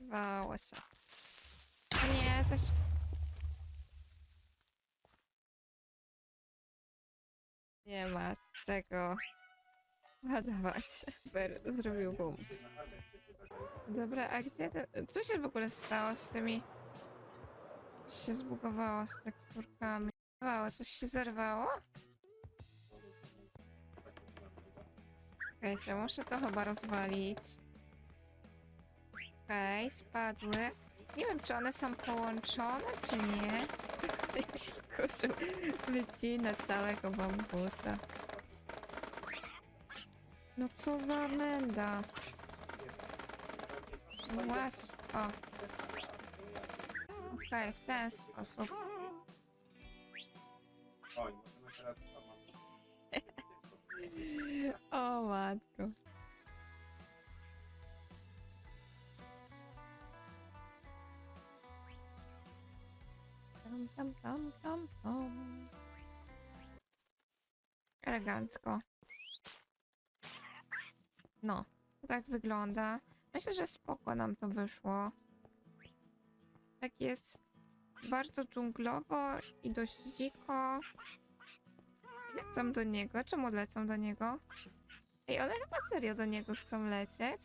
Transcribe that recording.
Urwało się. Nie, coś... Nie ma czego ładować. Ber zrobił bum. Dobra, a gdzie ten... Co się w ogóle stało z tymi... Coś się zbugowało z teksturkami. Zerwało, coś się zerwało? Czekajcie, muszę to chyba rozwalić. Okej, spadły. Nie wiem, czy one są połączone, czy nie. Jak się wkurzył. Wycina całego bambusa. No co za menda. No właśnie. O. Okej, w ten sposób. Oj, możemy teraz O matko. Tam, tam, tam, tam. Elegancko. No, to tak wygląda. Myślę, że spoko nam to wyszło. Tak jest bardzo dżunglowo i dość dziko. Lecą do niego. Czemu lecą do niego? Ej, one chyba serio do niego chcą lecieć.